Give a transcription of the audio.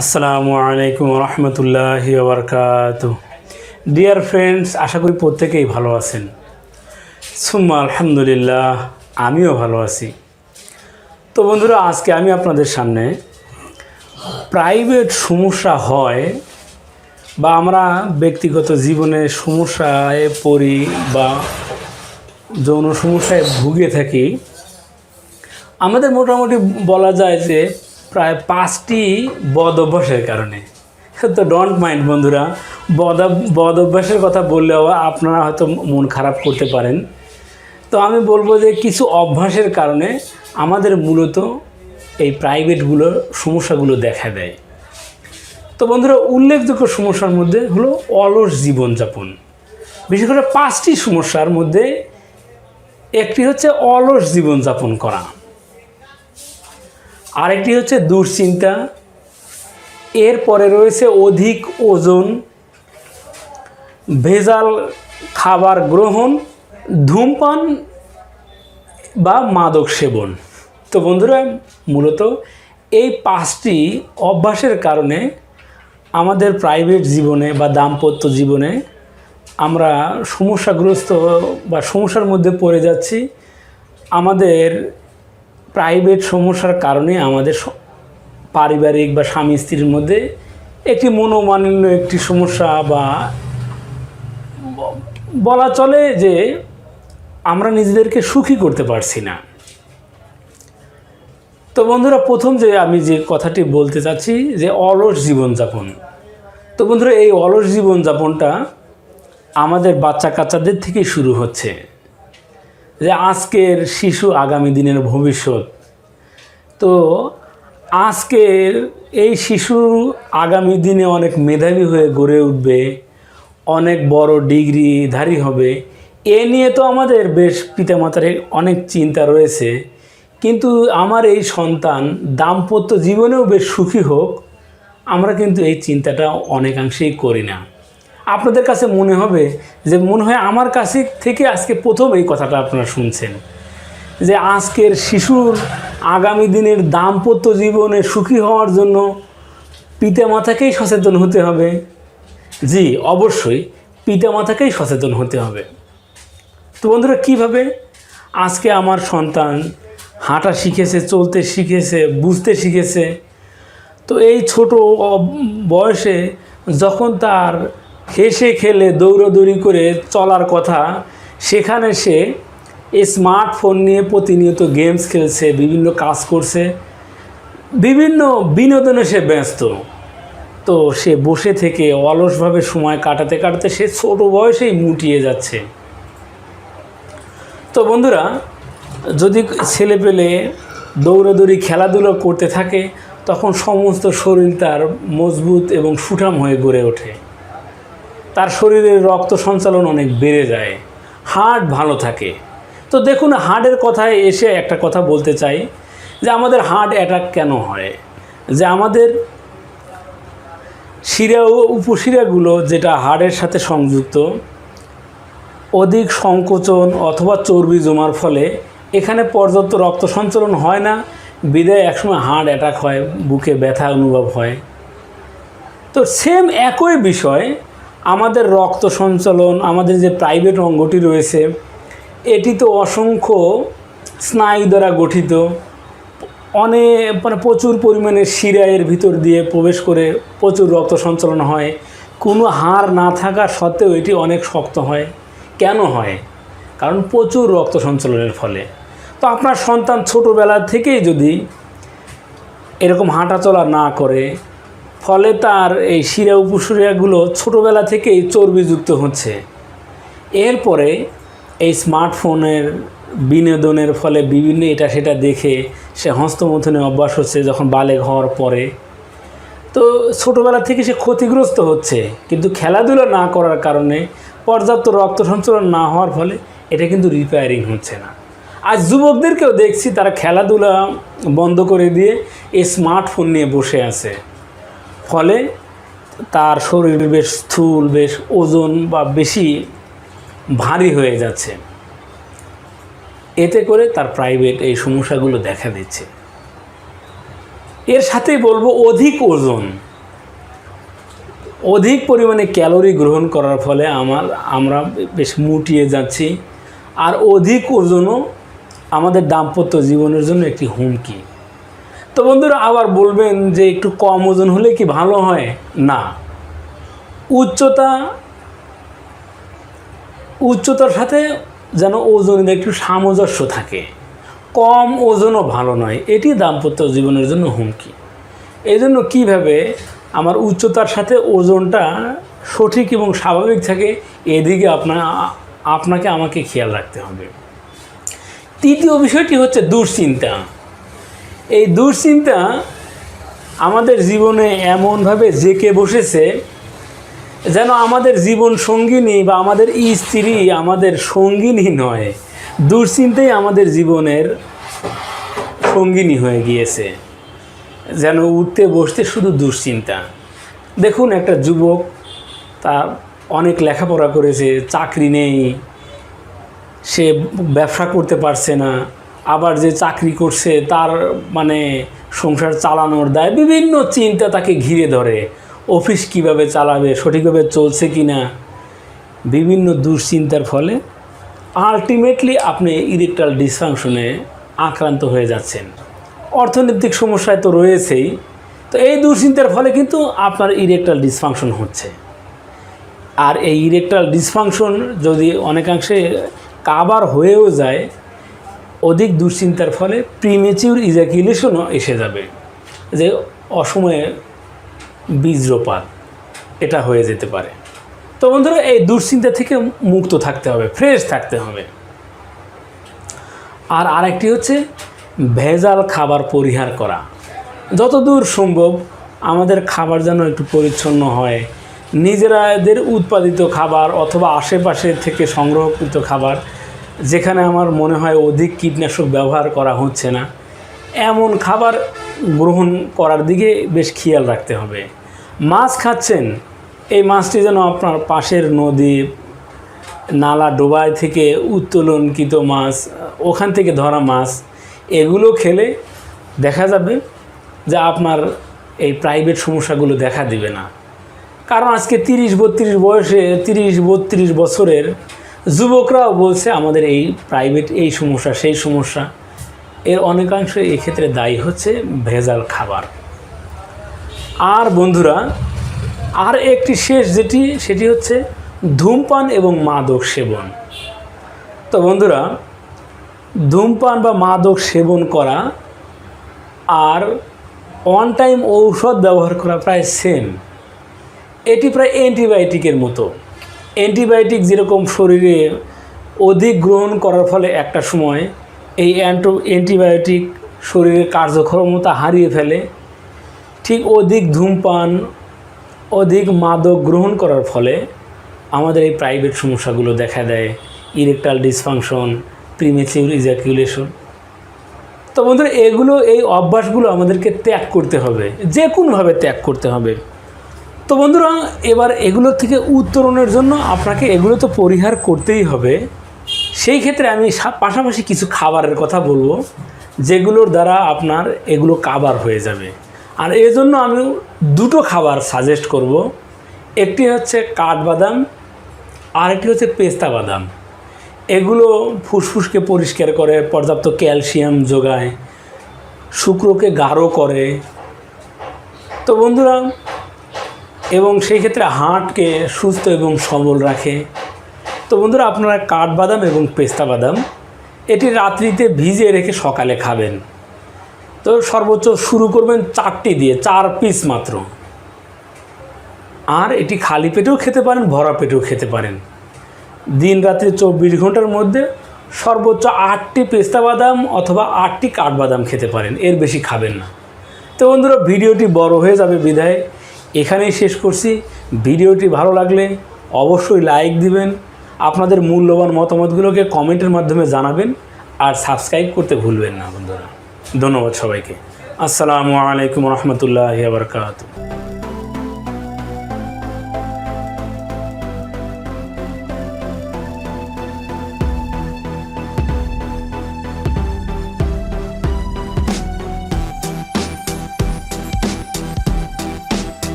আসসালামু আলাইকুম রহমতুল্লাহি বরকাত। ডিয়ার ফ্রেন্ডস আশা করি প্রত্যেকেই ভালো আছেন। সুম্মা আলহামদুলিল্লাহ, আমিও ভালো আছি। তো বন্ধুরা, আজকে আমি আপনাদের সামনে প্রাইভেট সমস্যা হয় বা আমরা ব্যক্তিগত জীবনে সমস্যায় পড়ি বা যৌন সমস্যায় ভুগে থাকি, আমাদের মোটামুটি বলা যায় যে প্রায় পাঁচটি বদ অভ্যাসের কারণে। তো ডোন্ট মাইন্ড বন্ধুরা, বদ বদ অভ্যাসের কথা বললেও আপনারা হয়তো মন খারাপ করতে পারেন। তো আমি বলব যে কিছু অভ্যাসের কারণে আমাদের মূলত এই প্রাইভেটগুলো সমস্যাগুলো দেখা দেয়। তো বন্ধুরা, উল্লেখযোগ্য সমস্যার মধ্যে হলো অলস জীবনযাপন। বিশেষ করে পাঁচটি সমস্যার মধ্যে একটি হচ্ছে অলস জীবনযাপন করা। আরেকটি হচ্ছে দুশ্চিন্তা। এরপরে রয়েছে অধিক ওজন, ভেজাল খাবার গ্রহণ, ধূমপান বা মাদক সেবন। তো বন্ধুরা, মূলত এই পাঁচটি অভ্যাসের কারণে আমাদের প্রাইভেট জীবনে বা দাম্পত্য জীবনে আমরা সমস্যাগ্রস্ত বা সমস্যার মধ্যে পড়ে যাচ্ছি। আমাদের প্রাইভেট সমস্যার কারণে আমাদের পারিবারিক বা স্বামী স্ত্রীর মধ্যে একটি মনোমালিন্য, একটি সমস্যা বা বলা চলে যে আমরা নিজেদেরকে সুখী করতে পারছি না। তো বন্ধুরা, প্রথম যে আমি যে কথাটি বলতে চাচ্ছি যে অলস জীবনযাপন। তো বন্ধুরা, এই অলস জীবনযাপনটা আমাদের বাচ্চা কাচ্চাদের থেকেই শুরু হচ্ছে। যে আজকের শিশু আগামী দিনের ভবিষ্যৎ। তো আজকের এই শিশু আগামী দিনে অনেক মেধাবী হয়ে গড়ে উঠবে, অনেক বড় ডিগ্রিধারী হবে। এ নিয়ে তো আমাদের বেশ পিতামাতার অনেক চিন্তা রয়েছে। কিন্তু আমার এই সন্তান দাম্পত্য জীবনেও বেশ সুখী হোক, আমরা কিন্তু এই চিন্তাটা অনেকাংশেই করি না। আপনাদের কাছে মনে হবে যে মনে হয় আমার কাছে থেকে আজকে প্রথম এই কথাটা আপনারা শুনছেন। যে আজকের শিশুর আগামী দিনের দাম্পত্য জীবনে সুখী হওয়ার জন্য পিতামাতাকেই সচেতন হতে হবে। জি, অবশ্যই পিতামাতাকেই সচেতন হতে হবে। তো বন্ধুরা, কীভাবে? আজকে আমার সন্তান হাঁটা শিখেছে, চলতে শিখেছে, বুঝতে শিখেছে। তো এই ছোট বয়সে যখন তার হেসে খেলে দৌড়দৌড়ি করে চলার কথা। সেখানে সে স্মার্টফোন নিয়ে প্রতিনিয়ত গেমস খেলছে, বিভিন্ন কাজ করছে, বিভিন্ন বিনোদনে সে ব্যস্ত। তো সে বসে থেকে অলসভাবে সময় কাটাতে কাটাতে সে ছোট বয়সেই মুটিয়ে যাচ্ছে। তো বন্ধুরা, যদি ছেলে পেলে দৌড়াদৌড়ি, খেলাধুলো করতে থাকে, তখন সমস্ত শরীর তার মজবুত এবং সুঠাম হয়ে গড়ে ওঠে। তার শরীরের রক্ত সঞ্চালন অনেক বেড়ে যায়। হার্ট ভালো থাকে। তো দেখুন, হার্টের কথায় এসে একটা কথা বলতে চাই, যে আমাদের হার্ট অ্যাটাক কেন হয়? যে আমাদের শিরা ও উপশিরাগুলো যেটা হাড়ের সাথে সংযুক্ত, অধিক সংকোচন অথবা চর্বি জমার ফলে এখানে পর্যাপ্ত রক্ত সঞ্চালন হয় না বিদায় একসময় হার্ট অ্যাটাক হয়, বুকে ব্যথা অনুভব হয়। তো সেম একই বিষয় আমাদের রক্ত সঞ্চালন, আমাদের যে প্রাইভেট অঙ্গটি রয়েছে, এটি তো অসংখ্য স্নায়ু দ্বারা গঠিত। অনেক মানে প্রচুর পরিমাণে শিরায়ের ভিতর দিয়ে প্রবেশ করে প্রচুর রক্ত সঞ্চালন হয়। কোনো হাড় না থাকা সত্ত্বেও এটি অনেক শক্ত হয়। কেন হয়? কারণ প্রচুর রক্ত সঞ্চালনের ফলে। তো আপনার সন্তান ছোটোবেলা থেকেই যদি এরকম হাঁটাচলা না করে ফলে তার এই শিরা উপশিরাগুলো ছোটোবেলা থেকেই চর্বিযুক্ত হচ্ছে। এরপরে এই স্মার্টফোনের বিনোদনের ফলে বিভিন্ন এটা সেটা দেখে সে হস্তমথনে অভ্যাস হচ্ছে যখন বালেগ হওয়ার পরে। তো ছোটোবেলা থেকে সে ক্ষতিগ্রস্ত হচ্ছে, কিন্তু খেলাধুলা না করার কারণে পর্যাপ্ত রক্ত সঞ্চালন না হওয়ার ফলে এটা কিন্তু রিপেয়ারিং হচ্ছে না। আজ যুবকদেরকেও দেখছি তারা খেলাধুলা বন্ধ করে দিয়ে এই স্মার্টফোন নিয়ে বসে আছে। ফলে তার শরীর বেশ স্থূল, বেশ ওজন বা বেশি ভারী হয়ে যাচ্ছে। এতে করে তার প্রাইভেট এই সমস্যাগুলো দেখা দিচ্ছে। এর সাথেই বলব অধিক ওজন। অধিক পরিমাণে ক্যালোরি গ্রহণ করার ফলে আমার, আমরা বেশ মুটিয়ে যাচ্ছি। আর অধিক ওজনও আমাদের দাম্পত্য জীবনের জন্য একটি হুমকি। তো বন্ধুরা আবার বলবেন যে একটু কম ওজন হলে কি ভালো হয়? না। উচ্চতা, উচ্চতার সাথে যেন ওজনের একটু সামঞ্জস্য থাকে। কম ওজনও ভালো নয়, এটি দাম্পত্য জীবনের জন্য হুমকি। এই জন্য কীভাবে আমার উচ্চতার সাথে ওজনটা সঠিক এবং স্বাভাবিক থাকে, এদিকে আপনার আপনাকে আমাকে খেয়াল রাখতে হবে। তৃতীয় বিষয়টি হচ্ছে দুশ্চিন্তা। এই দুশ্চিন্তা আমাদের জীবনে এমনভাবে জেকে বসেছে যেন আমাদের জীবন সঙ্গিনী বা আমাদের স্ত্রী আমাদের সঙ্গিনী নয়, দুশ্চিন্তাই আমাদের জীবনের সঙ্গিনী হয়ে গিয়েছে। যেন উঠতে বসতে শুধু দুশ্চিন্তা। দেখুন একটা যুবক তা অনেক লেখাপড়া করেছে, চাকরি নেই, সে ব্যবসা করতে পারছে না। আবার যে চাকরি করছে, তার মানে সংসার চালানোর দায়, বিভিন্ন চিন্তা তাকে ঘিরে ধরে। অফিস কীভাবে চালাবে, সঠিকভাবে চলছে কি না বিভিন্ন দুশ্চিন্তার ফলে আলটিমেটলি আপনি ইরেকটাল ডিসফাংশনে আক্রান্ত হয়ে যাচ্ছেন। অর্থনৈতিক সমস্যায় তো রয়েছেই, তো এই দুশ্চিন্তার ফলে কিন্তু আপনার ইরেকটাল ডিসফাংশন হচ্ছে। আর এই ইরেকটাল ডিসফাংশন যদি অনেকাংশে কাবার হয়েও যায় অধিক দুশ্চিন্তার ফলে প্রিমেচিউর ইজাকিউলেশনও এসে যাবে। যে অসময়ে বীজ্রপাত এটা হয়ে যেতে পারে। তো বন্ধুরা, এই দুশ্চিন্তা থেকে মুক্ত থাকতে হবে ফ্রেশ থাকতে হবে। আর আরেকটি হচ্ছে ভেজাল খাবার পরিহার করা। যতদূর সম্ভব আমাদের খাবার যেন একটু পরিচ্ছন্ন হয়। নিজেরাদের উৎপাদিত খাবার অথবা আশেপাশে থেকে সংগ্রহকৃত খাবার যেখানে আমার মনে হয় অধিক কীটনাশক ব্যবহার করা হচ্ছে না, এমন খাবার গ্রহণ করার দিকে বেশ খেয়াল রাখতে হবে। মাছ খাচ্ছেন, এই মাছটি যেন আপনার পাশের নদী, নালা ডোবায় থেকে উত্তোলনকৃত মাছ, ওখান থেকে ধরা মাছ, এগুলো খেলে দেখা যাবে যে আপনার এই প্রাইভেট সমস্যাগুলো দেখা দিবে না। কারণ আজকে তিরিশ বত্রিশ বয়সে, তিরিশ বত্রিশ বছরের যুবকরাও বলছে, আমাদের এই প্রাইভেট এই সমস্যা, সেই সমস্যা। এর অনেকাংশ এক্ষেত্রে দায়ী হচ্ছে ভেজাল খাবার। আর বন্ধুরা, আর একটি শেষ যেটি, সেটি হচ্ছে ধূমপান এবং মাদক সেবন। তো বন্ধুরা, ধূমপান বা মাদক সেবন করা আর ওয়ান টাইম ঔষধ ব্যবহার করা প্রায় সেম এটি প্রায় অ্যান্টিবায়োটিকের মতো। অ্যান্টিবায়োটিক যেরকম শরীরে অধিক গ্রহণ করার ফলে একটা সময় এই অ্যান্টো অ্যান্টিবায়োটিক শরীরের কার্যক্ষমতা হারিয়ে ফেলে, ঠিক অধিক ধূমপান, অধিক মাদক গ্রহণ করার ফলে আমাদের এই প্রাইভেট সমস্যাগুলো দেখা দেয়, ইরেকটাল ডিসফাংশন, প্রিমেচিউর ইজাকিউলেশন তো বন্ধুরা, এগুলো, এই অভ্যাসগুলো আমাদেরকে ত্যাগ করতে হবে যে কোনোভাবে ত্যাগ করতে হবে। তো বন্ধুরা, এবার এগুলো থেকে উত্তরণের জন্য আপনাকে এগুলো তো পরিহার করতেই হবে। সেই ক্ষেত্রে আমি পাশাপাশি কিছু খাবারের কথা বলব, যেগুলোর দ্বারা আপনার এগুলো কাবার হয়ে যাবে। আর এই জন্য আমি দুটো খাবার সাজেস্ট করব। একটি হচ্ছে কাঠবাদাম আর একটি হচ্ছে পেস্তা বাদাম। এগুলো ফুসফুসকে পরিষ্কার করে, পর্যাপ্ত ক্যালসিয়াম যোগায়, শুক্রকে গাঢ় করে। তো বন্ধুরা এবং সেই ক্ষেত্রে হার্টকে সুস্থ এবং সবল রাখে। তো বন্ধুরা, আপনারা কাঠবাদাম এবং পেস্তা বাদাম এটি রাত্রিতে ভিজিয়ে রেখে সকালে খাবেন। তো সর্বোচ্চ শুরু করবেন চারটি দিয়ে, চার পিস মাত্র। আর এটি খালি পেটেও খেতে পারেন, ভরা পেটেও খেতে পারেন। দিন রাত্রি চব্বিশ ঘণ্টার মধ্যে সর্বোচ্চ আটটি পেস্তা বাদাম অথবা আটটি কাঠবাদাম খেতে পারেন, এর বেশি খাবেন না। তো বন্ধুরা, ভিডিওটি বড় হয়ে যাবে বিধায় এখানেই শেষ করছি। ভিডিওটি ভালো লাগলে অবশ্যই লাইক দিবেন। আপনাদের মূল্যবান মতামতগুলোকে কমেন্টের মাধ্যমে জানাবেন আর সাবস্ক্রাইব করতে ভুলবেন না বন্ধুরা। ধন্যবাদ সবাইকে। আসসালামু আলাইকুম রহমতুল্লাহ বারকাত